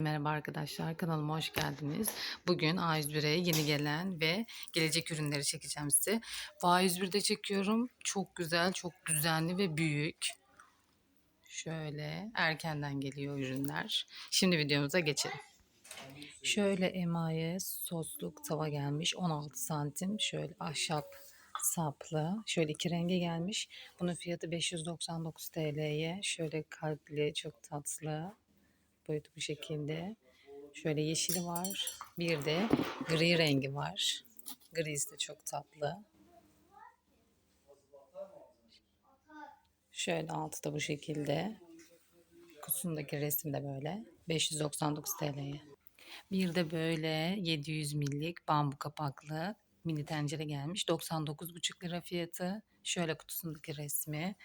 Merhaba arkadaşlar kanalıma hoş geldiniz. Bugün A101'e yeni gelen ve gelecek ürünleri çekeceğim size. Bu A101'de çekiyorum. Çok güzel, çok düzenli ve büyük. Şöyle erkenden geliyor ürünler. Şimdi videomuza geçelim. Şöyle emaye sosluk tava gelmiş 16 santim. Şöyle ahşap saplı. Şöyle iki rengi gelmiş. Bunun fiyatı 599 TL'ye. Şöyle kalpli çok tatlı boyutu bu şekilde. Şöyle yeşili var. Bir de gri rengi var. Grisi de çok tatlı. Şöyle altı da bu şekilde. Kutusundaki resim de böyle. 599 TL'ye. Bir de böyle 700 millik bambu kapaklı mini tencere gelmiş. 99,5 lira fiyatı. Şöyle kutusundaki resmi.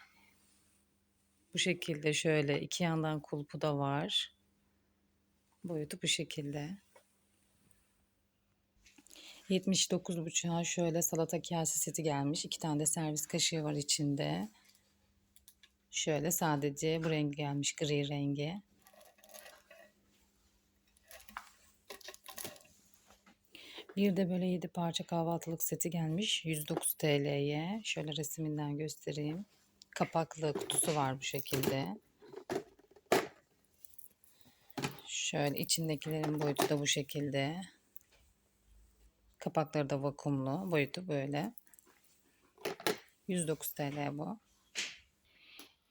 Bu şekilde şöyle iki yandan kulpu da var. Boyutu bu şekilde. 79,5'a şöyle salata kase seti gelmiş. İki tane de servis kaşığı var içinde. Şöyle sadece bu rengi gelmiş gri rengi. Bir de böyle 7 parça kahvaltılık seti gelmiş. 109 TL'ye. Şöyle resminden göstereyim. Kapaklı kutusu var bu şekilde. Şöyle içindekilerin boyutu da bu şekilde. Kapakları da vakumlu. Boyutu böyle. 109 TL bu.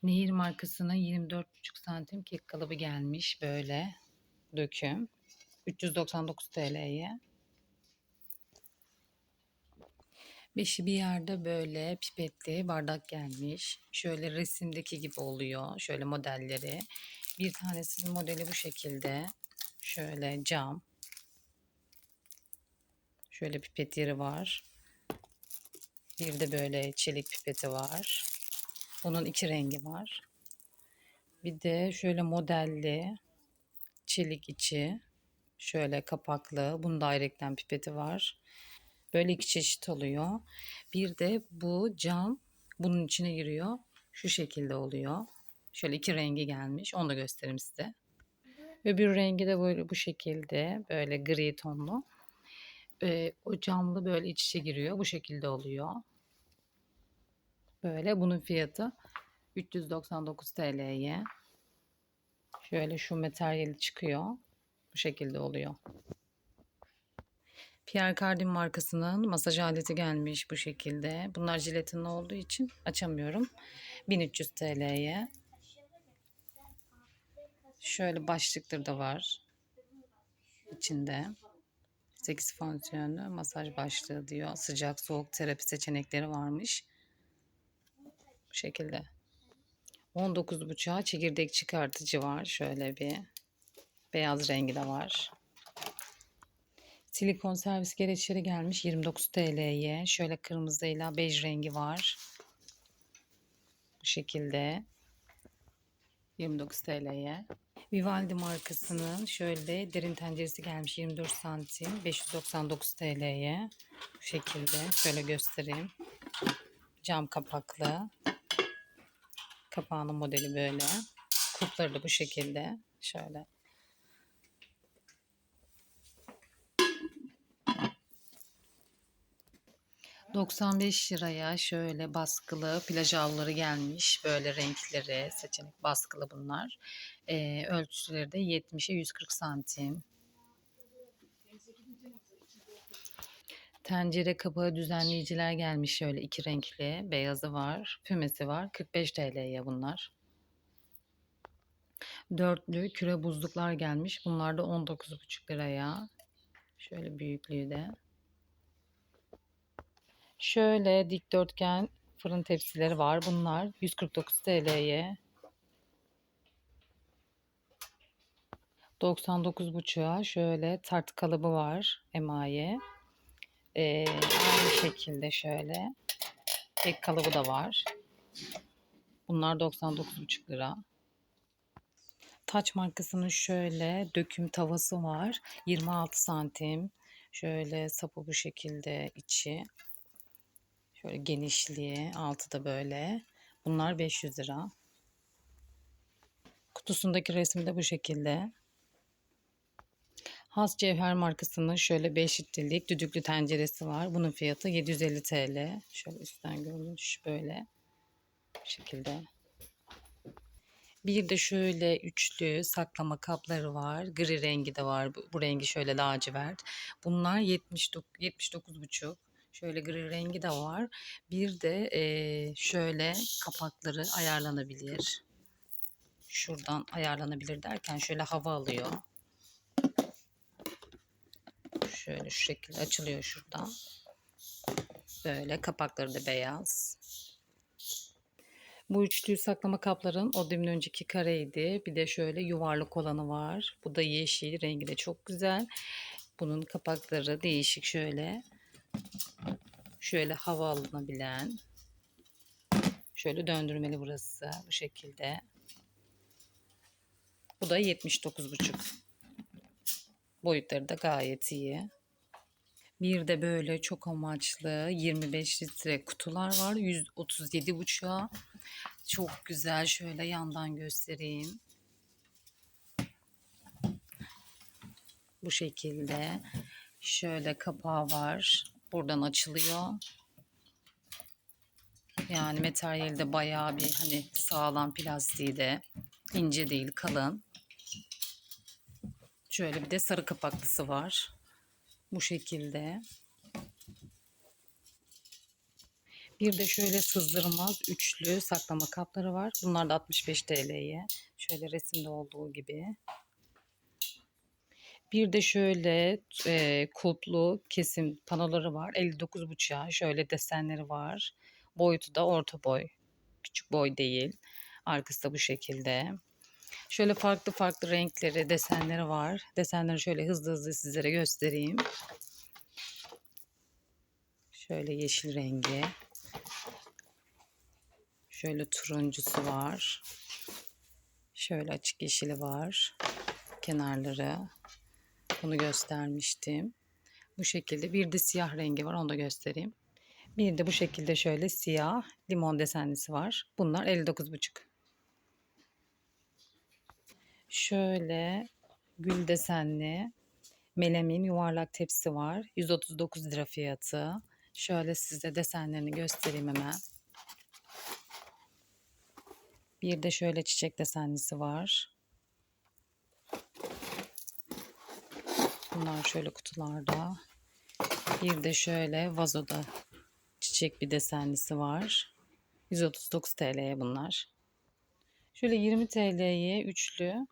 Nehir markasının 24,5 santim kek kalıbı gelmiş böyle döküm. 399 TL'ye. Beşi bir yerde böyle pipetli bardak gelmiş. Şöyle resimdeki gibi oluyor. Şöyle modelleri. Bir tanesinin modeli bu şekilde. Şöyle cam. Şöyle pipet yeri var. Bir de böyle çelik pipeti var. Bunun iki rengi var. Bir de şöyle modelli çelik içi. Şöyle kapaklı. Bunun da ayrıkten pipeti var. Böyle iki çeşit oluyor. Bir de bu cam bunun içine giriyor. Şu şekilde oluyor. Şöyle iki rengi gelmiş. Onu da göstereyim size. Öbür rengi de böyle bu şekilde. Böyle gri tonlu. Ee, o camlı böyle iç içe giriyor. Bu şekilde oluyor. Böyle bunun fiyatı 399 TL'ye. Şöyle şu materyali çıkıyor. Bu şekilde oluyor. Pierre Cardin markasının masaj aleti gelmiş bu şekilde. Bunlar jiletinli olduğu için açamıyorum. 1300 TL'ye. Şöyle başlıkları da var. içinde. 8 fonksiyonlu masaj başlığı diyor. Sıcak soğuk terapi seçenekleri varmış. Bu şekilde. 19.5'a çekirdek çıkartıcı var. Şöyle bir beyaz rengi de var. Silikon servis gereçleri gelmiş 29 TL'ye. Şöyle kırmızıyla bej rengi var. Bu şekilde. 29 TL'ye. Vivaldi markasının şöyle derin tenceresi gelmiş 24 santim 599 TL'ye. Bu şekilde şöyle göstereyim. Cam kapaklı. Kapağının modeli böyle. Kupları da bu şekilde. Şöyle 95 liraya şöyle baskılı plaj havluları gelmiş. Böyle renkleri, seçenek baskılı bunlar. Ee, ölçüleri de 70'e 140 santim. Tencere kapağı düzenleyiciler gelmiş şöyle iki renkli. Beyazı var, fümesi var. 45 TL'ye bunlar. Dörtlü küre buzluklar gelmiş. Bunlar da 19,5 liraya. Şöyle büyüklüğü de. Şöyle dikdörtgen fırın tepsileri var. Bunlar 149 TL'ye. 99,5'a şöyle tart kalıbı var emaye. Ee, aynı şekilde şöyle tek kalıbı da var. Bunlar 99,5 lira. Taç markasının şöyle döküm tavası var. 26 santim. Şöyle sapı bu şekilde içi. Şöyle genişliği, altı da böyle. Bunlar 500 lira. Kutusundaki resmi de bu şekilde. Has Cevher markasının şöyle 5 litrelik düdüklü tenceresi var. Bunun fiyatı 750 TL. Şöyle üstten görünüş böyle. Bu şekilde. Bir de şöyle üçlü saklama kapları var. Gri rengi de var. Bu, bu rengi şöyle lacivert. Bunlar 79 79,5. Şöyle gri rengi de var. Bir de eee, şöyle kapakları ayarlanabilir. Şuradan ayarlanabilir derken şöyle hava alıyor. Şöyle şu şekilde açılıyor şuradan. Böyle kapakları da beyaz. Bu üçlü saklama kapların o demin önceki kareydi. Bir de şöyle yuvarlak olanı var. Bu da yeşil. Rengi de çok güzel. Bunun kapakları değişik şöyle. Şöyle hava alınabilen. Şöyle döndürmeli burası. Bu şekilde. Bu da 79,5. Boyutları da gayet iyi. Bir de böyle çok amaçlı 25 litre kutular var. 137 buçuğa. Çok güzel. Şöyle yandan göstereyim. Bu şekilde. Şöyle kapağı var. Buradan açılıyor. Yani materyali de bayağı bir hani sağlam plastiği de ince değil kalın. Şöyle bir de sarı kapaklısı var. Bu şekilde. Bir de şöyle sızdırmaz üçlü saklama kapları var. Bunlar da 65 TL'ye. Şöyle resimde olduğu gibi. Bir de şöyle e, kulplu kesim panoları var. 59,5'a şöyle desenleri var. Boyutu da orta boy. Küçük boy değil. Arkası da bu şekilde. Şöyle farklı farklı renkleri, desenleri var. Desenleri şöyle hızlı hızlı sizlere göstereyim. Şöyle yeşil rengi. Şöyle turuncusu var. Şöyle açık yeşili var. Kenarları. Bunu göstermiştim. Bu şekilde. Bir de siyah rengi var. Onu da göstereyim. Bir de bu şekilde şöyle siyah limon desenlisi var. Bunlar 59,5. Şöyle gül desenli melamin yuvarlak tepsi var. 139 lira fiyatı. Şöyle size desenlerini göstereyim hemen. Bir de şöyle çiçek desenlisi var. Bunlar şöyle kutularda. Bir de şöyle vazoda çiçek bir desenlisi var. 139 TL'ye bunlar. Şöyle 20 TL'ye üçlü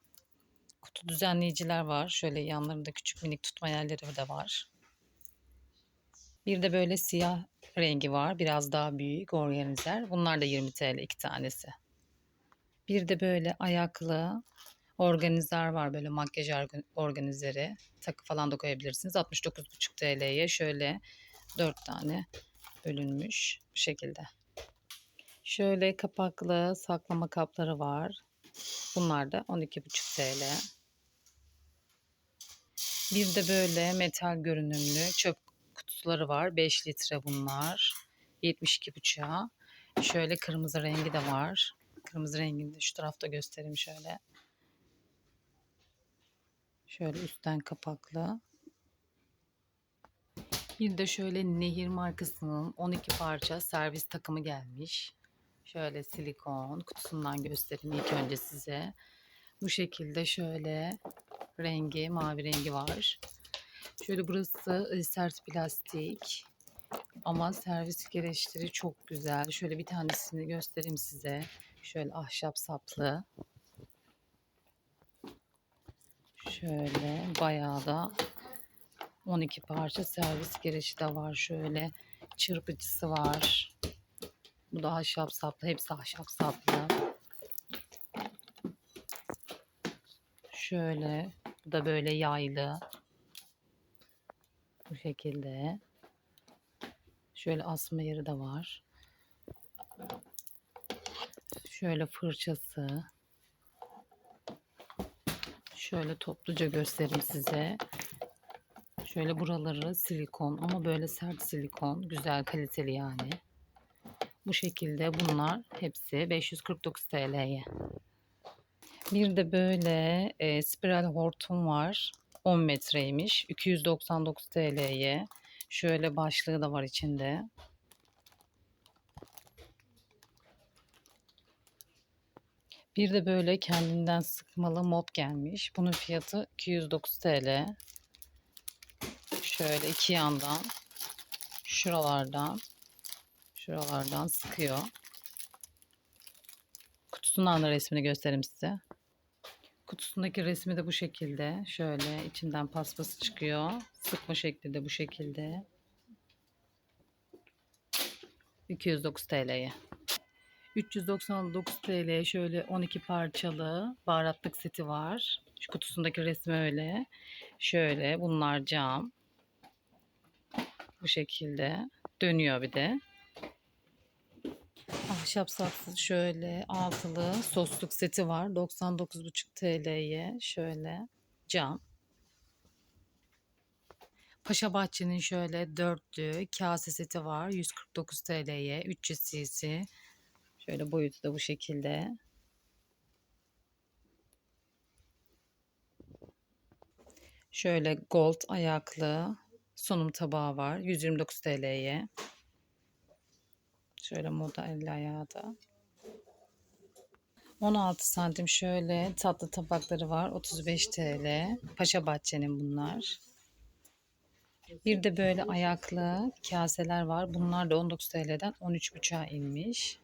kutu düzenleyiciler var. Şöyle yanlarında küçük minik tutma yerleri de var. Bir de böyle siyah rengi var. Biraz daha büyük organizer. Bunlar da 20 TL iki tanesi. Bir de böyle ayaklı organizer var. Böyle makyaj orga- organizeri. Takı falan da koyabilirsiniz. 69,5 TL'ye şöyle 4 tane bölünmüş bu şekilde. Şöyle kapaklı saklama kapları var. Bunlar da 12,5 TL. Bir de böyle metal görünümlü çöp kutuları var. 5 litre bunlar. 72,5'a. Şöyle kırmızı rengi de var. Kırmızı rengini de şu tarafta göstereyim şöyle. Şöyle üstten kapaklı. Bir de şöyle Nehir markasının 12 parça servis takımı gelmiş. Şöyle silikon kutusundan göstereyim ilk önce size. Bu şekilde şöyle rengi, mavi rengi var. Şöyle burası e, sert plastik. Ama servis gereçleri çok güzel. Şöyle bir tanesini göstereyim size. Şöyle ahşap saplı. Şöyle bayağı da 12 parça servis gereci de var. Şöyle çırpıcısı var. Bu da ahşap saplı. Hepsi ahşap saplı. Şöyle. Bu da böyle yaylı. Bu şekilde. Şöyle asma yeri de var. Şöyle fırçası. Şöyle topluca göstereyim size. Şöyle buraları silikon ama böyle sert silikon. Güzel kaliteli yani. Bu şekilde bunlar hepsi 549 TL'ye. Bir de böyle e, spiral hortum var. 10 metreymiş. 299 TL'ye. Şöyle başlığı da var içinde. Bir de böyle kendinden sıkmalı mop gelmiş. Bunun fiyatı 209 TL. Şöyle iki yandan şuralardan şuralardan sıkıyor. Kutusundan da resmini göstereyim size. Kutusundaki resmi de bu şekilde. Şöyle içinden paspası çıkıyor. Sıkma şekli de bu şekilde. 209 TL'ye. 399 TL şöyle 12 parçalı baharatlık seti var. Şu kutusundaki resmi öyle. Şöyle bunlar cam. Bu şekilde. Dönüyor bir de. Ahşap saksı şöyle altılı sosluk seti var. 99,5 TL'ye şöyle cam. Paşa Bahçe'nin şöyle dörtlü kase seti var. 149 TL'ye 300 cc. Şöyle boyutu da bu şekilde. Şöyle gold ayaklı sunum tabağı var. 129 TL'ye. Şöyle moda el ayağı da. 16 santim şöyle tatlı tabakları var. 35 TL. Paşa Bahçe'nin bunlar. Bir de böyle ayaklı kaseler var. Bunlar da 19 TL'den 13,5'a inmiş.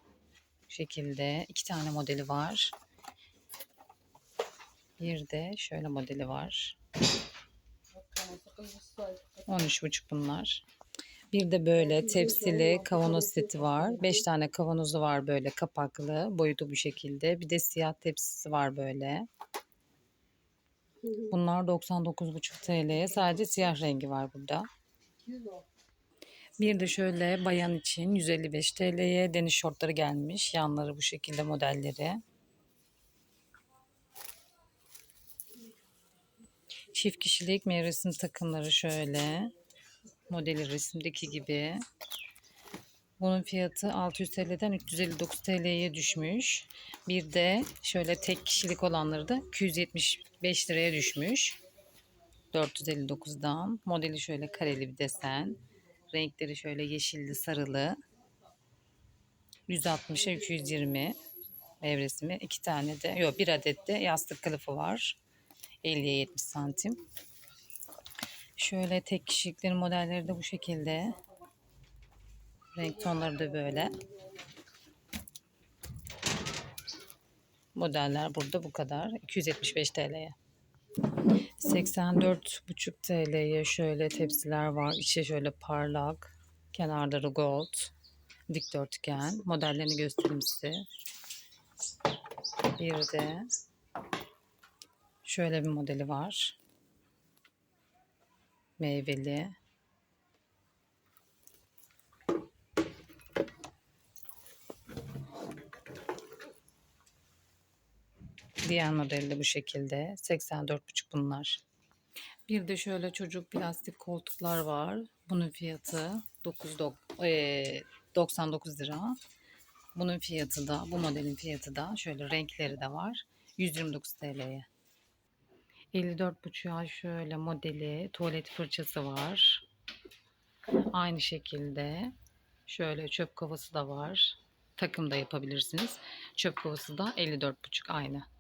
Şekilde iki tane modeli var. Bir de şöyle modeli var. 13,5 bunlar. Bir de böyle tepsili kavanoz seti var. 5 tane kavanozu var böyle kapaklı. Boyutu bu şekilde. Bir de siyah tepsisi var böyle. Bunlar 99,5 TL'ye. Sadece siyah rengi var burada. Bir de şöyle bayan için 155 TL'ye deniz şortları gelmiş. Yanları bu şekilde modelleri. Çift kişilik meyvesin takımları şöyle. Modeli resimdeki gibi. Bunun fiyatı 600 TL'den 359 TL'ye düşmüş. Bir de şöyle tek kişilik olanları da 275 liraya düşmüş. 459'dan. Modeli şöyle kareli bir desen. Renkleri şöyle yeşilli, sarılı. 160'a 220 ev resmi. iki tane de, yok bir adet de yastık kılıfı var. 50'ye 70 santim. Şöyle tek kişiliklerin modelleri de bu şekilde. Renk tonları da böyle. Modeller burada bu kadar. 275 TL'ye. 84,5 TL'ye şöyle tepsiler var. İçi şöyle parlak. Kenarları gold. Dikdörtgen. Modellerini göstereyim size. Bir de şöyle bir modeli var. Meyveli. Diğer modeli de bu şekilde. 84,5 bunlar. Bir de şöyle çocuk plastik koltuklar var. Bunun fiyatı 9, e, 99 lira. Bunun fiyatı da, bu modelin fiyatı da şöyle renkleri de var. 129 TL'ye. 54,5'a şöyle modeli tuvalet fırçası var. Aynı şekilde şöyle çöp kovası da var. Takım da yapabilirsiniz. Çöp kovası da 54,5 aynı.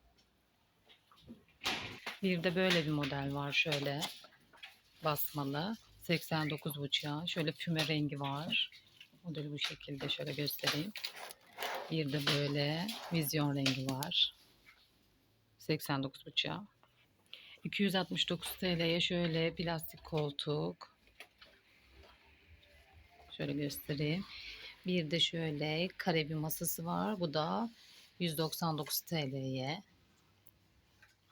Bir de böyle bir model var şöyle basmalı. 89,5'a şöyle füme rengi var. Modeli bu şekilde şöyle göstereyim. Bir de böyle vizyon rengi var. 89,5'a. 269 TL'ye şöyle plastik koltuk. Şöyle göstereyim. Bir de şöyle kare bir masası var. Bu da 199 TL'ye.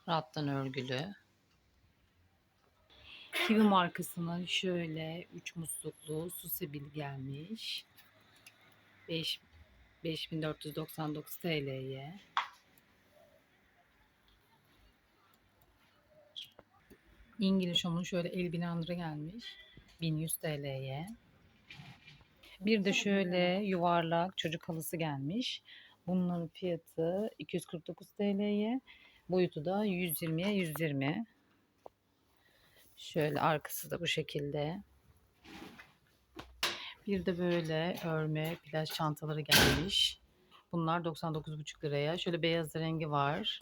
Rattan örgülü. Kiwi markasının şöyle 3 musluklu su sebil gelmiş. 5 5499 TL'ye. İngiliz onun şöyle el binandıra gelmiş. 1100 TL'ye. Bir de şöyle yuvarlak çocuk halısı gelmiş. Bunların fiyatı 249 TL'ye. Boyutu da 120'ye 120. Şöyle arkası da bu şekilde. Bir de böyle örme plaj çantaları gelmiş. Bunlar 99,5 liraya. Şöyle beyaz rengi var.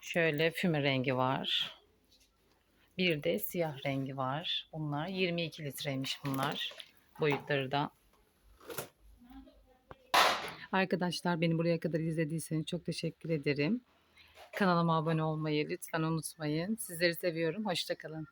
Şöyle füme rengi var. Bir de siyah rengi var. Bunlar 22 litreymiş bunlar. Boyutları da. Arkadaşlar beni buraya kadar izlediyseniz çok teşekkür ederim. Kanalıma abone olmayı lütfen unutmayın. Sizleri seviyorum. Hoşçakalın.